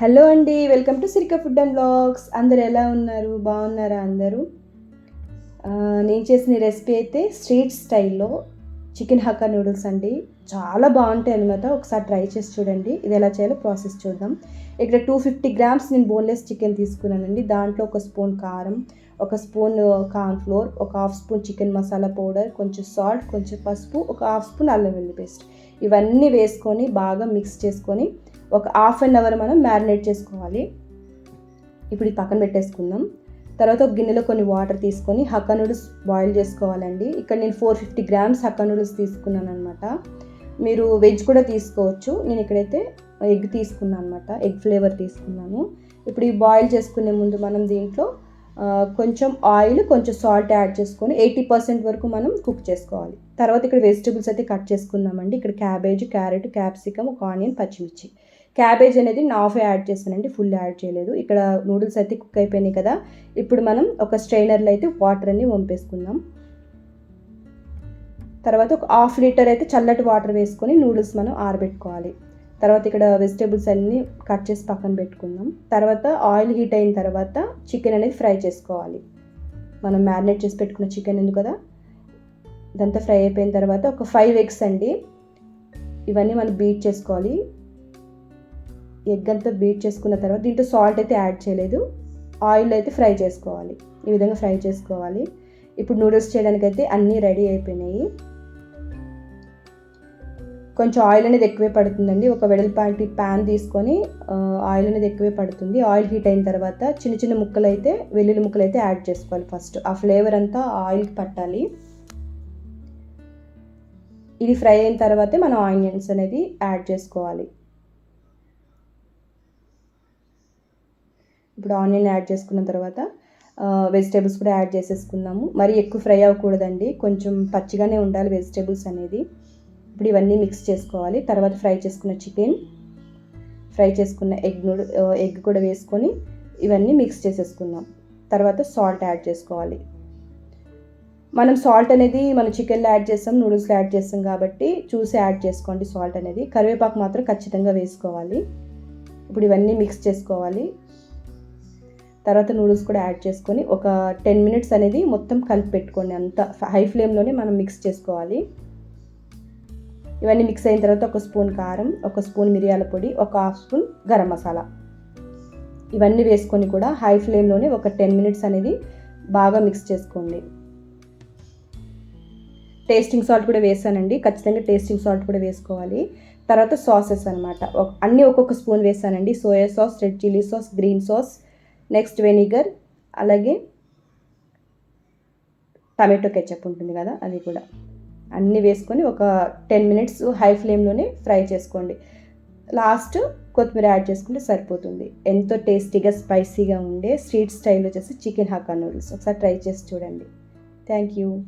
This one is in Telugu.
హలో అండి welcome to Sirika food and blogs అందరు ఎలా ఉన్నారు? బాగున్నారా అందరూ? నేను చేసిన రెసిపీ అయితే స్ట్రీట్ స్టైల్లో చికెన్ హక్కా నూడిల్స్ అండి. చాలా బాగుంటాయి అనమాట ఒకసారి ట్రై చేసి చూడండి. ఇది ఎలా చేయాలో ప్రాసెస్ చూద్దాం. ఇక్కడ టూ ఫిఫ్టీ గ్రామ్స్ నేను బోన్లెస్ చికెన్ తీసుకున్నానండి. దాంట్లో ఒక స్పూన్ కారం ఒక స్పూన్ కార్న్ ఫ్లోర్ ఒక half spoon chicken masala powder కొంచెం సాల్ట్ కొంచెం పసుపు ఒక హాఫ్ స్పూన్ అల్లం వెల్లి పేస్ట్ ఇవన్నీ వేసుకొని బాగా మిక్స్ చేసుకొని ఒక హాఫ్ అన్ అవర్ మనం మ్యారినేట్ చేసుకోవాలి. ఇప్పుడు ఈ పక్కన పెట్టేసుకుందాం. తర్వాత ఒక గిన్నెలో కొన్ని వాటర్ తీసుకొని హక్కా నూడిల్స్ బాయిల్ చేసుకోవాలండి. ఇక్కడ నేను four fifty grams Hakka noodles తీసుకున్నాను అనమాట మీరు వెజ్ కూడా తీసుకోవచ్చు. నేను ఇక్కడైతే ఎగ్ తీసుకున్నాను అనమాట ఎగ్ ఫ్లేవర్ తీసుకున్నాను. ఇప్పుడు ఈ బాయిల్ చేసుకునే ముందు మనం దీంట్లో కొంచెం ఆయిల్ కొంచెం సాల్ట్ యాడ్ చేసుకొని ఎయిటీ పర్సెంట్ వరకు మనం కుక్ చేసుకోవాలి. తర్వాత ఇక్కడ వెజిటబుల్స్ అయితే కట్ చేసుకుందామండి. ఇక్కడ క్యాబేజ్ క్యారెట్ క్యాప్సికమ్ ఒక ఆనియన్ పచ్చిమిర్చి. క్యాబేజ్ అనేది నా హాఫ్ యాడ్ చేశానండి ఫుల్ యాడ్ చేయలేదు. ఇక్కడ నూడిల్స్ అయితే కుక్ అయిపోయినాయి కదా. ఇప్పుడు మనం ఒక స్ట్రైనర్లో అయితే వాటర్ అన్ని వంపేసుకుందాం. తర్వాత ఒక హాఫ్ లీటర్ అయితే చల్లటి వాటర్ వేసుకొని నూడిల్స్ మనం ఆరబెట్టుకోవాలి. తర్వాత ఇక్కడ వెజిటేబుల్స్ అన్నీ కట్ చేసి పక్కన పెట్టుకుందాం. తర్వాత ఆయిల్ హీట్ అయిన తర్వాత చికెన్ అనేది ఫ్రై చేసుకోవాలి. మనం మ్యారినేట్ చేసి పెట్టుకున్న చికెన్ ఉంది కదా? ఇదంతా ఫ్రై అయిపోయిన తర్వాత ఒక ఫైవ్ ఎగ్స్ అండి. ఇవన్నీ మనం బీట్ చేసుకోవాలి. ఎగ్ అంతా బీట్ చేసుకున్న తర్వాత దీంట్లో సాల్ట్ అయితే యాడ్ చేయలేదు. ఆయిల్ అయితే ఫ్రై చేసుకోవాలి. ఈ విధంగా ఫ్రై చేసుకోవాలి. ఇప్పుడు నూడిల్స్ చేయడానికైతే అన్నీ రెడీ అయిపోయినాయి. కొంచెం ఆయిల్ అనేది ఎక్కువే పడుతుందండి. ఒక వెడల్పాటి ప్యాన్ తీసుకొని ఆయిల్ అనేది ఎక్కువే పడుతుంది. ఆయిల్ హీట్ అయిన తర్వాత చిన్న చిన్న ముక్కలు అయితే వెల్లుల్లి ముక్కలు అయితే యాడ్ చేసుకోవాలి ఫస్ట్ ఆ ఫ్లేవర్ అంతా ఆయిల్కి పట్టాలి. ఇది ఫ్రై అయిన తర్వాతే మనం ఆనియన్స్ అనేది యాడ్ చేసుకోవాలి. ఇప్పుడు ఆనియన్ యాడ్ చేసుకున్న తర్వాత వెజిటేబుల్స్ కూడా యాడ్ చేసేసుకున్నాము మరి ఎక్కువ ఫ్రై అవ్వకూడదండి. కొంచెం పచ్చిగానే ఉండాలి వెజిటేబుల్స్ అనేది. ఇప్పుడు ఇవన్నీ మిక్స్ చేసుకోవాలి. తర్వాత ఫ్రై చేసుకున్న చికెన్ ఫ్రై చేసుకున్న ఎగ్ నూడు ఎగ్ కూడా వేసుకొని ఇవన్నీ మిక్స్ చేసేసుకుందాం. తర్వాత సాల్ట్ యాడ్ చేసుకోవాలి. మనం సాల్ట్ అనేది మనం చికెన్లో యాడ్ చేస్తాం నూడిల్స్లో యాడ్ చేస్తాం కాబట్టి చూసి యాడ్ చేసుకోండి సాల్ట్ అనేది. కరివేపాకు మాత్రం ఖచ్చితంగా వేసుకోవాలి. ఇప్పుడు ఇవన్నీ మిక్స్ చేసుకోవాలి. తర్వాత నూడిల్స్ కూడా యాడ్ చేసుకొని ఒక టెన్ మినిట్స్ అనేది మొత్తం కలిపి పెట్టుకోండి అంత. హై ఫ్లేమ్లోనే మనం మిక్స్ చేసుకోవాలి. ఇవన్నీ మిక్స్ అయిన తర్వాత ఒక స్పూన్ కారం ఒక స్పూన్ మిరియాల పొడి ఒక హాఫ్ స్పూన్ గరం మసాలా. ఇవన్నీ వేసుకొని కూడా హై ఫ్లేమ్లోనే ఒక టెన్ మినిట్స్ అనేది బాగా మిక్స్ చేసుకోండి. టేస్టింగ్ సాల్ట్ కూడా వేసానండి. ఖచ్చితంగా టేస్టింగ్ సాల్ట్ కూడా వేసుకోవాలి. తర్వాత సాసెస్ అనమాట అన్నీ ఒక్కొక్క స్పూన్ వేసానండి. Soya sauce red chilli sauce green sauce next vinegar అలాగే టమాటో కెచప్ ఉంటుంది కదా అది కూడా. అన్నీ వేసుకొని ఒక టెన్ మినిట్స్ హై ఫ్లేమ్లోనే ఫ్రై చేసుకోండి. లాస్ట్ కొత్తిమీర యాడ్ చేసుకుంటే సరిపోతుంది. ఎంతో టేస్టీగా స్పైసీగా ఉండే స్ట్రీట్ స్టైల్ వచ్చేసి చికెన్ హక్కా నూడిల్స్. ఒకసారి ట్రై చేసి చూడండి. Thank you.